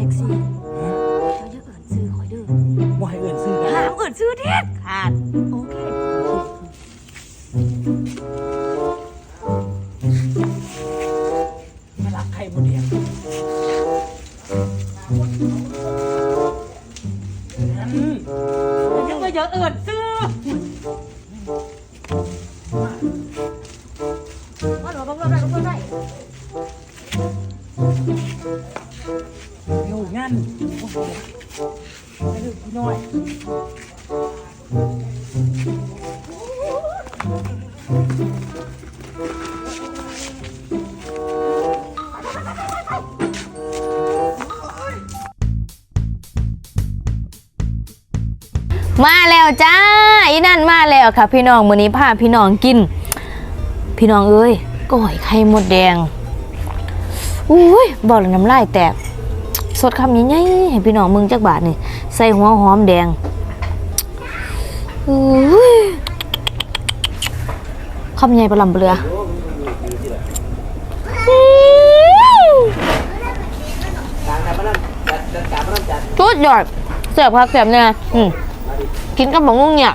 ซ็กซี่เจ้าจะเอิ่นซื้อคอยเด้อบ่ให้เอื่นซื้อกันห้ามเอิ่นซื้อเด็ดขาดโอเคมารักไข่มดแดงนั่น ยังก็จะเอิ่นซื้อ มาแล้วจ้าอีนั่นมาแล้วค่ะ พี่น้องมื้อนี้พาพี่น้องกิน พี่น้องเอ้ยก้อยไข่มดแดงอุ้ยบอกเลยน้ำลายแตก สดคำใหญ่ๆให้พี่น้องมึงจักบาทนี่ ใส่หัวหอมแดงอุ้ย คำใหญ่ประลำเปลือสุดยอดเสียบครับเสียบเนี่ยกินกับหมูงงเนี่ย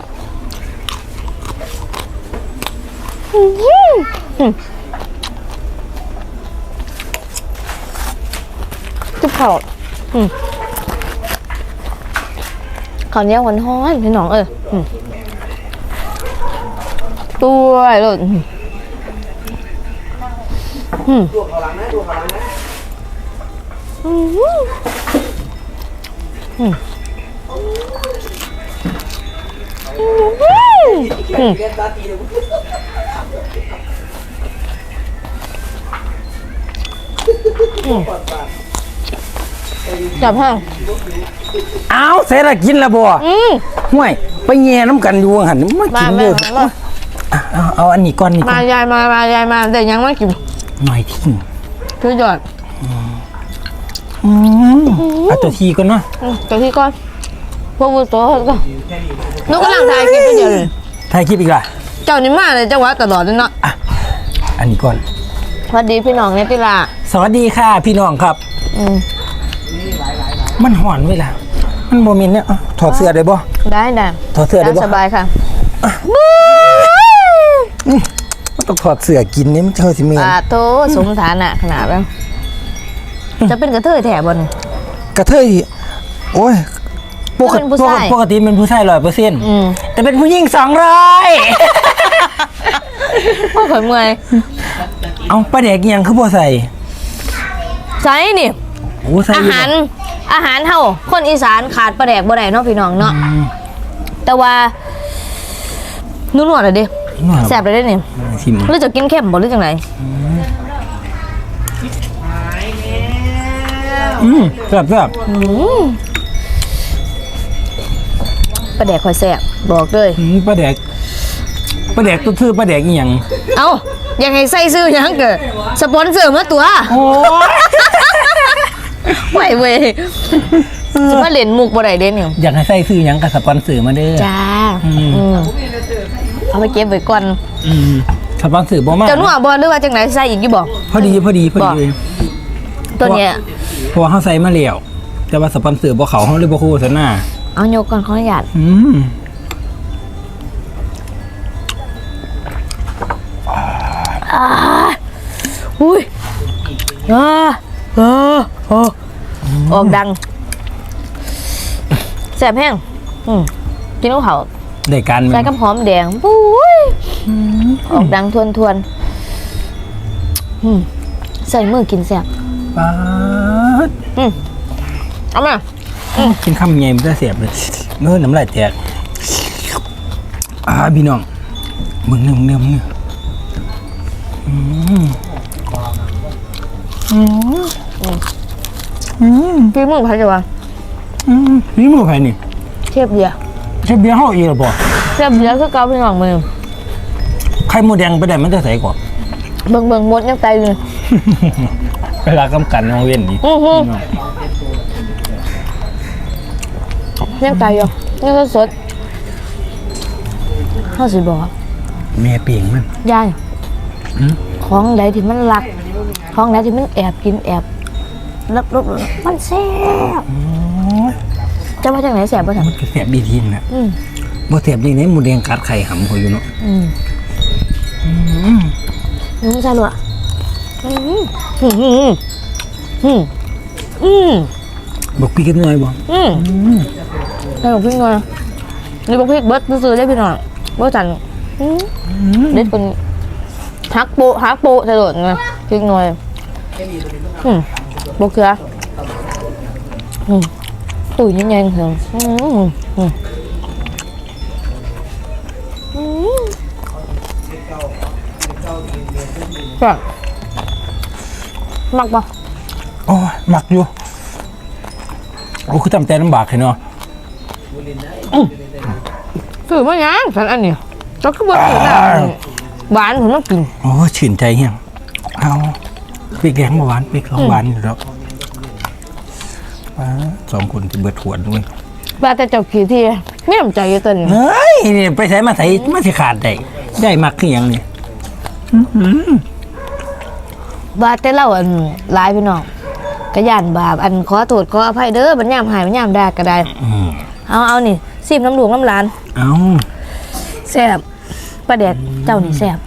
จุ๊บเขาข้าวเนียหวานฮ้อนพี่น้องเออ ตัวเลยอืมอืมตัวเขาหลังนะตัวเขาหลังนะอืมอืมอืมเรียนตาตีเลยจับห้างอ้าวเสร็จแล้วกินแล้วบ่อืมห่วย ไปแย่น้ำกันอยู่หันมามากินแม่เด้อมาอะ เอาเอาอันนี้ก่อนนี่ก่มาอนยายมามายายมาแต่ยังไม่กินหน่อยทิ้งคือยอดอืมเอาตัวทีก่อนเนาะอืมตัวที่ก่อนพวกวุ้โตก็นุกกำลังถ่ายคลิปไปเดียวเลยถ่ายคลิปอีกล่ะเจ้านี่มาเลยจังหวะตลอดเลยเนาะอันนี้ก่อน สวัสดีพี่น้องเนติลาสวัสดีค่ะพี่น้องครับ อืมมันห่อนเวลามันโมเมนเนี่ยอะถอดเสื้อได้บ่ ได้ได้ถอดเสื้อได้ได้บ่สบายค่ะ มันต้องถอดเสื้อกินนี่มันเท่าสิเมนอ่าโตสมฐานะขนาดแล้วจะเป็นกระเทยแถบนกระเทยโอ้ยปกเป็ตินผู้ชาย ปกติเป็นผู้ชายร้อยเปอร์เซ็นต์อืมแต่เป็นผู้หญิงสองร้อยพ่อข่อยเมื่อยเอาปลาแดกอิหยังคือบ่ใส่ใส่นี่ โอ้ใส่อายู่หารอาหารเฮาคนอีสานขาดปลาแดกบ่ได้เนาะพี่น้องเนาะอืมแต่ว่านุ่นวดเลยดิหน่อย แซ่บเลยเด้นี่ชิมหรือจะกินเข้มบ่หรือจังไดอืมแซ่บแซ่บปลาแดกข่อยแซ่บบอกเลยอืมปลาแดกปลาแดกตัวชื่อปลาแดกอีหยังเอ้าอยากให้ใส่ซื้อหยังเกิดสปอนเซอร์มาตัวโอ้ยไหวเว้ยจะมาเล่นมุกบ่ได้เด้นี่อยากให้ใส่ซื้อหยังกับสปอนเซอร์มาเด้อจ้าอืมอืม เอาไปเก็บไว้ก่อนอืมสปอนเซอร์บ่มาเจะนัวบ่หรือว่าจังไหนใส่อีกอยู่บ่ พอดีพอดีพอดีเลยตัวเนี้ยเพราะว่าเขาใส่มาแล้วแต่ว่าสปอนเซอร์บ่เขาเขาเลยบ่โฆษณาเอาโยกก่อนขออนุญาตอืมอุ้ยอ่าอ่าอ่าออกดังแซ่บแห้งอืมกินกับเขาวได้การใส่กับหอมแดงปุ้ย ออกดังทวนทวนๆอืมใส่มือกินแซ่บปาดอืมเอามากินคำใหญ่มันจะเสียบเลยเนื้อน้ำลายแตกอ่าพี่น้องมึงเนื้อมึงเนื้อมึงเนื้ออืมอืมอืมพี่มึงพัดจะวะอืมนี่มือใครนี่เทียบเดียวใช่เบียร์เฮาอีกหรือเปล่าเทียบเดียวคือเกาพี่น้องมือไข่หมูแดงไปได้มันจะใส่กว่าเบิ่งเบิ่งมดยังไตอยู่เลยเวลากำกันน้องเว้นนี่อื้อหือยังไตอยู่ยังสดๆเฮาสิบอกแม่เปลี่ยงมัน ยายของใดที่มันรัก ของใดที่มันแอบกินแอบรับรบมันแซ่บจะมาจากไหนแซ่บป่ะท่านมันก็แสบดีทีนะอืมบ่แสบดีไหนหมูแดงกัดไข่หำเขาอยู่เนาะอืม อืมใช่หรออืมอืมอืมอืมอืมบอกพี่กันหน่อยบ่อืมใส่ของพี่หน่อยนี่บอกพี่เบิร์ดซื้อได้พี่หน่อยเบิร์ดจันอืมเด็ดคนฮักโปะฮักโปะใส่โดดไงพี่หน่อยอืมบอกเถื่ออืมตุ๋ยยังไงเถอะอืมอืม ค่ะมักปะโอ้ยหมักอยู่โอ้คือทำแต่ลำบากเลยเนาะถือมายังฉันอันนี้ก็คือว่าถือแบบหวานผมต้องกินโอ้ยชื่นใจเฮียงเอาปีกแดงมาหวานปีกของหวานอยู่แล้วอ่าสองคนที่เบิดขวดด้วยว่าแต่เจ้าขี้ที่ไม่น้ำใจอยู่ตัวนี้เฮ้ยนี่ไปใส่มาใส่มาสิขาดได้ได้มักคือหยังนี่ ว่าแต่เราอันหลายพี่น้องกระยานบาปอันขอโทษขออภัยเด้อบัญญามหายบัญญามด่าก็ได้อืมเอาเอานี่ซีบน้ำหลวงน้ำหลานเอาแซ่บปลาแดกเจ้านี่แซ่บ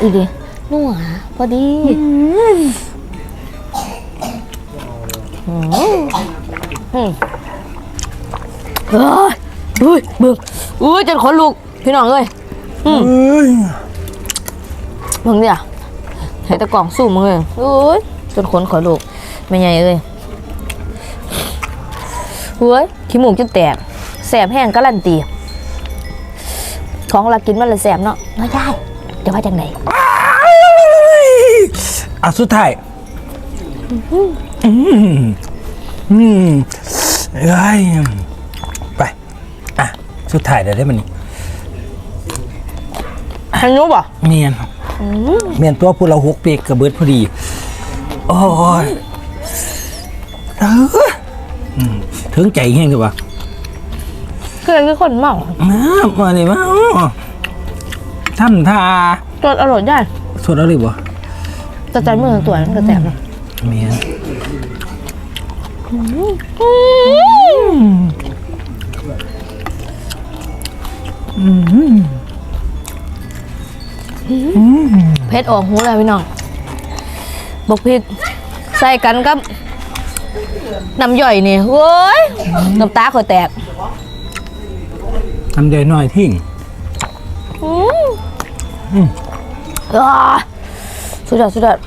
อีดีนัวพอดีอืมอืมเอ้ยอุ้ยเบึงอุ้ยจนขนลุกพี่น้องเอ้ยอืมเอ้ย มึงเนี่ยเห็นแตะกล่องสู้มึงเลยโอ้ยจนขนขอยลูกไม่ใหญ่เลยเฮ้ยขี้หมูกจนแตกแสบแห้งการันตี ของเรากินมันเลยแสบเนาะไม่ได้จะว่าจังไหนอะสุดท้ายอืมอืมเอ้ยไป อะ สุดท้ายเดี๋ยวได้มันนี่ฮันนูบ่เมียน เมียนตัวพูเราหกเปีกกระเบิดพอดี โอ้ยเอออืมถึงใจแห้งเลยวะคืออะไรคือคนเมามามาเลยมาทำท่าจนอร่อยได้สดอะไรบ่แต่ใจมือตัวนั้นก็แสบนะเมียนอืม เพชรออกหูเลยพี่น้องบกพริกใส่กันกับน้ำย่อยนี่โว้ยน้ำตาข่อยแตกทำใจหน่อยทิ้งอ่าสุดยอดสุดยอด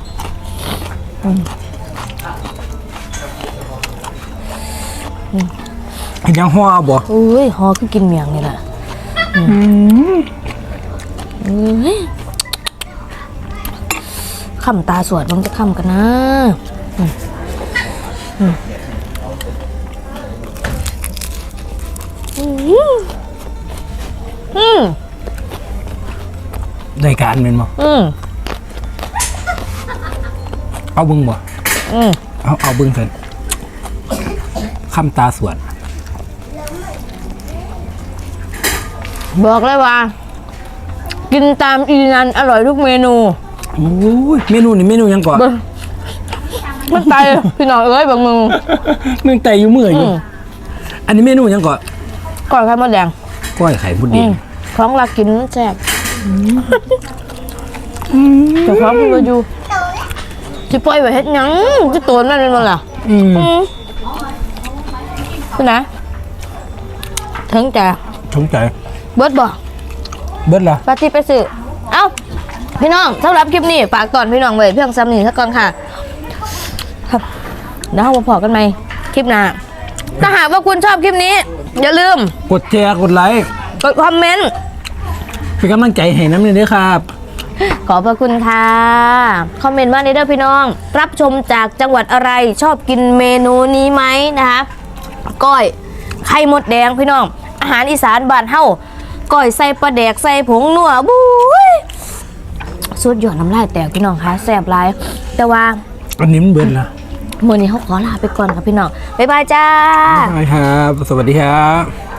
เห็นยังห่อบ่อุ้ยฮอคือกินเมียงนี่แหละอืมอุ้ย คำตาสวดมันจะคำกันนะอืมอืมอืมอืมได้การเป็นบ่อืมเอาเบึงบ่อืมเอาเอาเบึงเถินคำตาสวดบอกเลยว่า กินตามอีนันอร่อยทุกเมนู โอ้ยเมนูนี่เมนูหยังก่อนเบิ่งมันตายพี่น้องเอ้ยบางมึงมึงไตอยู่เมื่อยอยู่อืมอันนี้เมนูหยังก่อนก่อนไข่มดแดงก้อยไข่พุดอืดิ้งมของรักกินมันแซ่บแต่ของพี่มาอยู่จะปล่อยไว้เฮ็ดหยังจะตัวนั่นเป็นมันล่ะอืมอืมคือนะถึงจะสงใจเบิดบ่เบิดละปาร์ตี้ไปซื้อเอ้า พี่น้องสำหรับคลิปนี้ฝากก่อนพี่น้องไว้เพียงซ้ำนี้สักก่อนค่ะครับเดี๋ยวเรามาพอกันไหมคลิปหน้าถ้าหากว่าคุณชอบคลิปนี้ อย่าลืมกดแชร์กดไลค์กดคอมเมนต์เป็นกำลังใจให้น้ำหนึ่งด้วยครับ ขอบพระคุณค่ะ คอมเมนต์มาในเด้อพี่น้อง รับชมจากจังหวัดอะไรชอบกินเมนูนี้ไหมนะคะก้อยไข่มดแดงพี่น้อง อาหารอีสานบ้านเฮาก้อยใส่ปลาแดกใส่ผงนัวบุ้ย สุดยอดน้ำลายแตกพี่น้องคะแซ่บหลาย แต่ว่าอันนี้มันเบิดละมือนี้เขาขอลาไปก่อนครับพี่น้องบ๊ายบายจ้า ใช่ครับ สวัสดีครับ